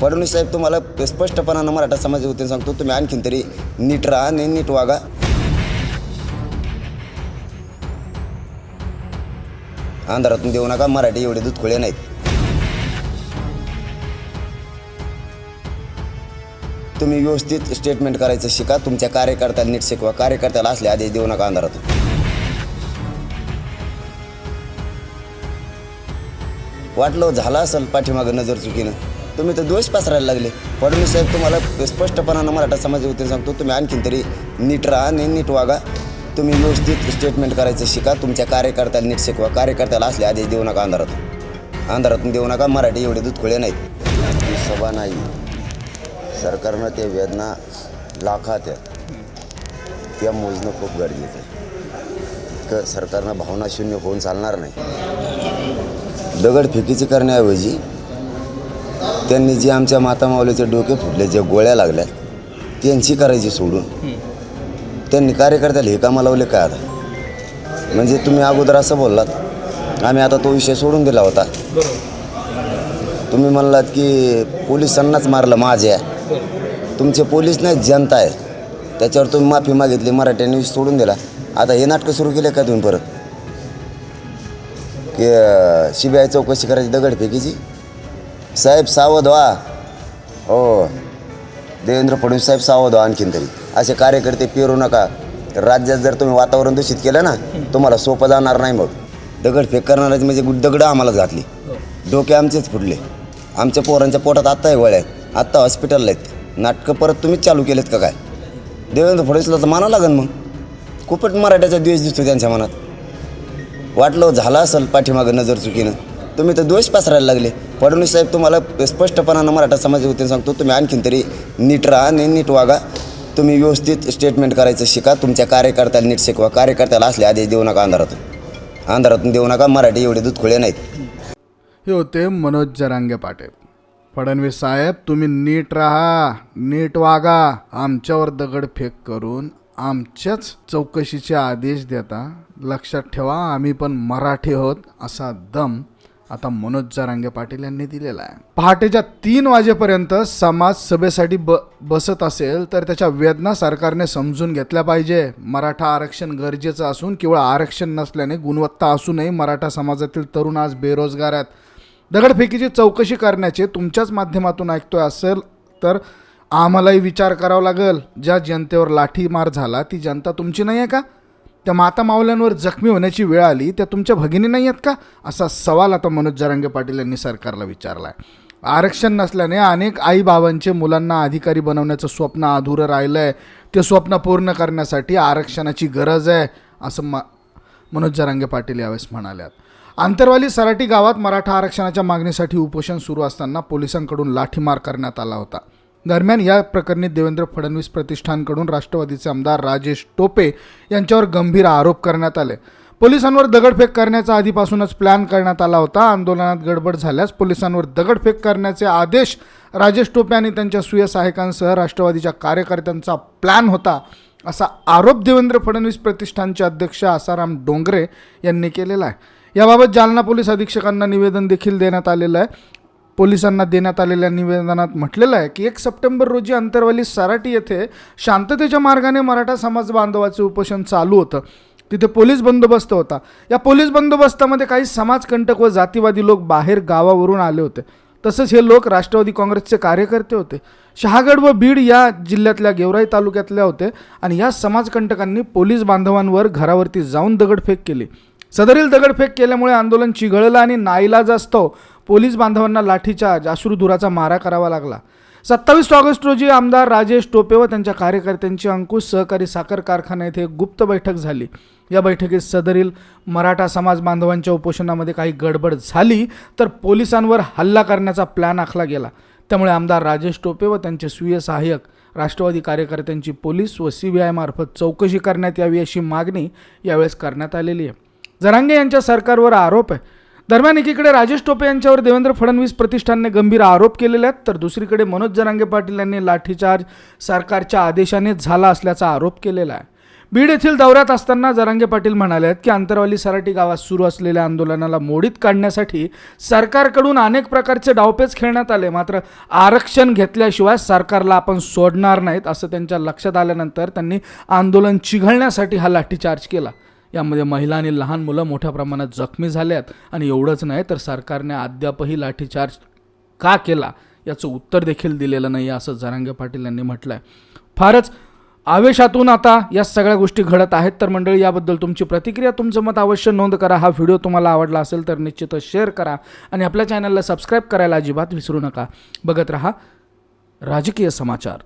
फडणवीस साहेब तुम्हाला स्पष्टपणानं मराठा समाज वतीने सांगतो तुम्ही आणखीन तरी नीट राहा आणि नीट वागा. अंधारातून देऊ नका मराठी एवढे दुधखोळे नाहीत. तुम्ही व्यवस्थित स्टेटमेंट करायचं शिका तुमच्या कार्यकर्त्याला नीट शिकवा कार्यकर्त्याला असले आदेश देऊ नका अंधारातून. वाटलं झालं असेल पाठीमागं नजर चुकीनं. तुम्ही तर दोष पसरायला लागले. फडणवीस साहेब तुम्हाला स्पष्टपणानं मराठा समाज वतीने सांगतो तुम्ही आणखीन तरी नीट राहा आणि नीट वागा. तुम्ही व्यवस्थित स्टेटमेंट करायचं शिका तुमच्या कार्यकर्त्याला नीट शिकवा. कार्यकर्त्याला असले आदेश देऊ नका अंधारातून अंधारातून देऊ नका मराठी एवढे दुधखोळे नाहीत. सभा नाही. सरकारनं ते वेदना लाखात आहेत त्या मोजणं खूप गरजेचं आहे. इतकं सरकारनं भावना शून्य होऊन चालणार नाही. दगडफेकीची करण्याऐवजी त्यांनी जे आमच्या माता माऊलीचे डोके फुटले जे गोळ्या लागल्या त्यांची करायची सोडून. त्यांनी कार्यकर्त्याला हे कामं लावले काय आता? म्हणजे तुम्ही अगोदर असं बोललात आम्ही आता तो विषय सोडून दिला होता. तुम्ही म्हणलात की पोलिसांनाच मारलं माझ्या. तुमचे पोलीस नाही जनता आहे. त्याच्यावर तुम्ही माफी मागितली मराठ्यांनी सोडून दिला. आता हे नाटकं सुरू केले का तुम्ही परत? की सी बी आय चौकशी करायची दगडफेकीची? साहेब सावध व्हा. हो. देवेंद्र फडणवीस साहेब सावध व्हा आणखीन तरी. असे कार्यकर्ते पेरू नका. राज्यात जर तुम्ही वातावरण दूषित केलं ना तुम्हाला सोपं जाणार नाही मग. दगडफेक करणाराची म्हणजे दगडं आम्हालाच घातली डोके आमचेच फुटले. आमच्या पोरांच्या पोटात आत्ता आहे वळ्या आत्ता हॉस्पिटलला आहेत. नाटकं परत तुम्हीच चालू केलेत का काय? देवेंद्र फडणवीसला तर मानावं लागेल मग. खूपच मराठ्याचा द्वेष दिसतो त्यांच्या मनात. वाटलं झालं असेल पाठीमागं नजर चुकीनं. तुम्ही तर दोष पसरायला लागले. फडणवीस साहेब तुम्हाला स्पष्टपणानं मराठा समाजाच्या वतीने सांगतो तुम्ही आणखीन तरी नीट राहा आणि नीट वागा. तुम्ही व्यवस्थित स्टेटमेंट करायचं शिका तुमच्या कार्यकर्त्याला नीट शिकवा. कार्यकर्त्याला असले आदेश देऊ नका अंधारातून अंधारातून देऊ नका मराठी एवढे दुधखुळे नाहीत. हे होते मनोज जरांगे पाटील. फडणवीस साहेब तुम्ही नीट राहा नीट वागा. आमच्यावर दगडफेक करून आमच्याच चौकशीचे आदेश देता. लक्षात ठेवा आम्ही पण मराठी आहोत असा दम आता मनोज जारांगे पाटील यांनी दिलेला आहे. पहाटेच्या तीन वाजेपर्यंत समाज सभेसाठी ब बसत असेल तर त्याच्या वेदना सरकारने समजून घेतल्या पाहिजे. मराठा आरक्षण गरजेचं असून केवळ आरक्षण नसल्याने गुणवत्ता असूनही मराठा समाजातील तरुण आज बेरोजगार आहेत. दगडफेकीची चौकशी करण्याचे तुमच्याच माध्यमातून ऐकतोय असेल तर आम्हालाही विचार करावा लागेल. ज्या जनतेवर लाठीमार झाला ती जनता तुमची नाही आहे का? त्या माता मावल्यांवर जखमी होण्याची वेळ आली त्या तुमच्या भगिनी नाही आहेत का? असा सवाल आता मनोज जरांगे पाटील यांनी सरकारला विचारला आहे आरक्षण नसल्याने अनेक आईबाबांचे मुलांना अधिकारी बनवण्याचं स्वप्न अधुरं राहिलं आहे ते स्वप्न पूर्ण करण्यासाठी आरक्षणाची गरज आहे असं मा मनोज जरांगे पाटील यावेळेस म्हणाल्यात. आंतरवाली सराटी गावात मराठा आरक्षणाच्या मागणीसाठी उपोषण सुरू असताना पोलिसांकडून लाठीमार करण्यात आला होता. दरम्यान या प्रकरणी देवेंद्र फडणवीस प्रतिष्ठानकडून राष्ट्रवादीचे आमदार राजेश टोपे यांच्यावर गंभीर आरोप करण्यात आले. पोलिसांवर दगडफेक करण्याचा आधीपासूनच प्लॅन करण्यात आला होता. आंदोलनात गडबड झाल्यास पोलिसांवर दगडफेक करण्याचे आदेश राजेश टोपे आणि त्यांच्या सुय सहायकांसह राष्ट्रवादीच्या कार्यकर्त्यांचा प्लॅन होता असा आरोप देवेंद्र फडणवीस प्रतिष्ठानचे अध्यक्ष आसाराम डोंगरे यांनी केलेला आहे. याबाबत जालना पोलीस अधीक्षकांना निवेदन देखील देण्यात आलेलं आहे. पोलिसांना देण्यात आलेल्या निवेदनात म्हटलेलं आहे की एक सप्टेंबर रोजी अंतरवाली सराटी येथे शांततेच्या मार्गाने मराठा समाज बांधवाचे उपोषण चालू होतं. तिथे पोलीस बंदोबस्त होता. या पोलीस बंदोबस्तामध्ये काही समाजकंटक व जातीवादी लोक बाहेर गावावरून आले होते. तसंच हे लोक राष्ट्रवादी काँग्रेसचे कार्यकर्ते होते. शहागड व बीड या जिल्ह्यातल्या गेवराई तालुक्यातल्या होते आणि या समाजकंटकांनी पोलीस बांधवांवर घरावरती जाऊन दगडफेक केली. सदरील दगडफेक केल्यामुळे आंदोलन चिघळलं आणि नाईलाजास्तव पोलीस बांधवांना लाठीचार्ज अश्रुधुराचा मारा करावा लागला. सत्तावीस ऑगस्ट रोजी आमदार राजेश टोपे व त्यांच्या कार्यकर्त्यांची अंकुश सहकारी साखर कारखाना येथे गुप्त बैठक झाली. या बैठकीत सदरील मराठा समाज बांधवांच्या उपोषणामध्ये काही गडबड झाली तर पोलिसांवर हल्ला करण्याचा प्लॅन आखला गेला. त्यामुळे आमदार राजेश टोपे व त्यांचे स्वीय सहाय्यक राष्ट्रवादी कार्यकर्त्यांची पोलीस व सी बी आयमार्फत चौकशी करण्यात यावी अशी मागणी यावेळेस करण्यात आलेली आहे. जरांगे यांच्या सरकारवर आरोप आहे. दरम्यान एकीकडे राजेश टोपे यांच्यावर देवेंद्र फडणवीस प्रतिष्ठानने गंभीर आरोप केलेले आहेत तर दुसरीकडे मनोज जरांगे पाटील यांनी लाठीचार्ज सरकारच्या आदेशाने झाला असल्याचा आरोप केलेला आहे. बीड येथील दौऱ्यात असताना जरांगे पाटील म्हणाले आहेत की अंतरवाली सराटी गावात सुरू असलेल्या आंदोलनाला मोडीत काढण्यासाठी सरकारकडून अनेक प्रकारचे डावपेच खेळण्यात आले मात्र आरक्षण घेतल्याशिवाय सरकारला आपण सोडणार नाहीत असं त्यांच्या लक्षात आल्यानंतर त्यांनी आंदोलन चिघळण्यासाठी हा लाठीचार्ज केला. यामध्ये महिला आणि लहान मुलं मोठ्या प्रमाणात जखमी झाल्यात आणि एवढंच नाही तर सरकारने अद्यापही लाठीचार्ज का केला याचं उत्तर देखील दिलेलं नाही असं जरांगे पाटील यांनी म्हटलं आहे फारच आवेशातून आता या सगळ्या गोष्टी घडत आहेत. तर मंडळी याबद्दल तुमची प्रतिक्रिया तुमचं मत अवश्य नोंद करा. हा व्हिडिओ तुम्हाला आवडला असेल तर निश्चितच शेअर करा आणि आपल्या चॅनलला सबस्क्राईब करायला अजिबात विसरू नका. बघत रहा राजकीय समाचार.